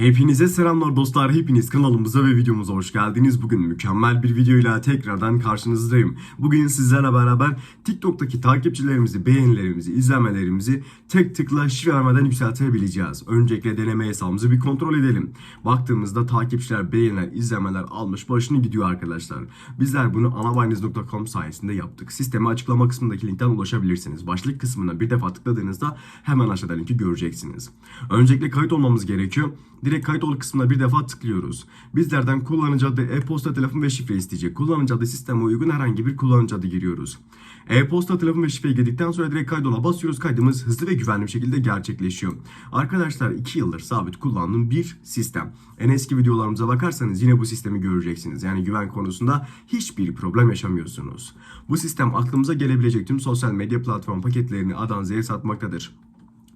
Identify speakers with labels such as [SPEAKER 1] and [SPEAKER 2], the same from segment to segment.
[SPEAKER 1] Hepinize selamlar dostlar. Hepiniz kanalımıza ve videomuza hoş geldiniz. Bugün mükemmel bir videoyla tekrardan karşınızdayım. Bugün sizlerle beraber TikTok'taki takipçilerimizi, beğenilerimizi, izlenmelerimizi tek tıkla şifre vermeden yükseltebileceğiz. Öncelikle deneme hesabımızı bir kontrol edelim. Baktığımızda takipçiler, beğeniler, izlenmeler almış başını gidiyor arkadaşlar. Bizler bunu anabayniz.com sayesinde yaptık. Sisteme açıklama kısmındaki linkten ulaşabilirsiniz. Başlık kısmına bir defa tıkladığınızda hemen aşağıda linki göreceksiniz. Öncelikle kayıt olmamız gerekiyor. Direkt kayıt ol kısmına bir defa tıklıyoruz. Bizlerden kullanıcı adı, e-posta, telefon ve şifre isteyecek. Kullanıcı adı sisteme uygun herhangi bir kullanıcı adı giriyoruz. E-posta, telefon ve şifreyi girdikten sonra direkt kaydola basıyoruz. Kaydımız hızlı ve güvenli bir şekilde gerçekleşiyor. Arkadaşlar 2 yıldır sabit kullandığım bir sistem. En eski videolarımıza bakarsanız yine bu sistemi göreceksiniz. Yani güven konusunda hiçbir problem yaşamıyorsunuz. Bu sistem aklımıza gelebilecek tüm sosyal medya platform paketlerini A'dan Z'ye satmaktadır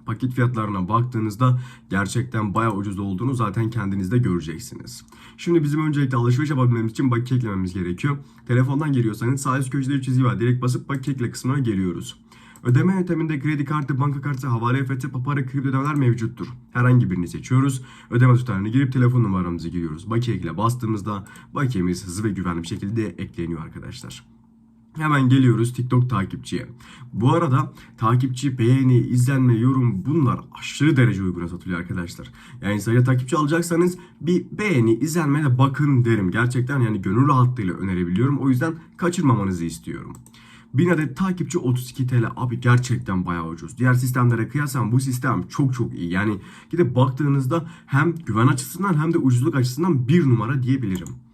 [SPEAKER 1] paket fiyatlarına baktığınızda gerçekten bayağı ucuz olduğunu zaten kendiniz de göreceksiniz. Şimdi bizim öncelikle alışveriş yapabilmemiz için bakiye eklememiz gerekiyor. Telefondan geliyorsanız sağ üst köşede çizgi var. Direkt basıp bakiye ekle kısmına geliyoruz. Ödeme yönteminde kredi kartı, banka kartı, havale EFT, papara, kripto ödemeler mevcuttur. Herhangi birini seçiyoruz. Ödeme tutarını girip telefon numaramızı giriyoruz. Bakiye ekle bastığımızda bakiyemiz hızlı ve güvenli bir şekilde ekleniyor arkadaşlar. Hemen geliyoruz TikTok takipçiye. Bu arada takipçi, beğeni, izlenme, yorum bunlar aşırı derece uyguna satılıyor arkadaşlar. Yani sayıda takipçi alacaksanız bir beğeni, izlenme de bakın derim. Gerçekten yani gönül rahatlığıyla önerebiliyorum. O yüzden kaçırmamanızı istiyorum. 1000 adet takipçi 32 TL abi gerçekten bayağı ucuz. Diğer sistemlere kıyasla bu sistem çok çok iyi. Yani gidip baktığınızda hem güven açısından hem de ucuzluk açısından bir numara diyebilirim.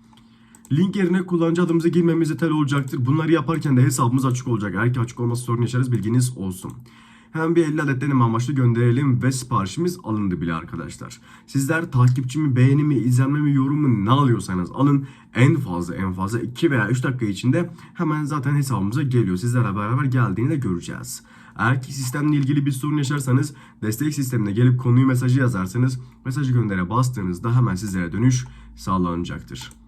[SPEAKER 1] Link yerine kullanıcı adımızı girmemiz yeterli olacaktır. Bunları yaparken de hesabımız açık olacak. Eğer ki açık olması sorun yaşarız bilginiz olsun. Hemen bir 50 adet deneme amaçlı gönderelim ve siparişimiz alındı bile arkadaşlar. Sizler takipçimi, beğenimi, izlenmemi, yorumu ne alıyorsanız alın. En fazla en fazla 2 veya 3 dakika içinde hemen zaten hesabımıza geliyor. Sizlerle beraber geldiğini de göreceğiz. Eğer ki sistemle ilgili bir sorun yaşarsanız destek sistemine gelip konuyu mesajı yazarsanız mesajı göndere bastığınızda hemen sizlere dönüş sağlanacaktır.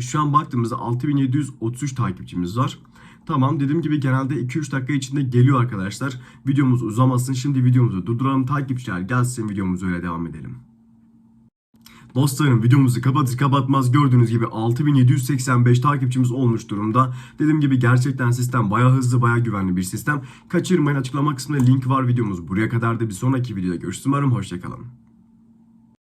[SPEAKER 1] Şu an baktığımızda 6733 takipçimiz var. Tamam dediğim gibi genelde 2-3 dakika içinde geliyor arkadaşlar. Videomuz uzamasın. Şimdi videomuzu durduralım. Takipçiler gelsin videomuzu öyle devam edelim. Dostlarım videomuzu kapatır kapatmaz gördüğünüz gibi 6785 takipçimiz olmuş durumda. Dediğim gibi gerçekten sistem baya hızlı baya güvenli bir sistem. Kaçırmayın açıklama kısmında link var videomuz. Buraya kadar da bir sonraki videoda görüşürüz. Umarım hoşçakalın.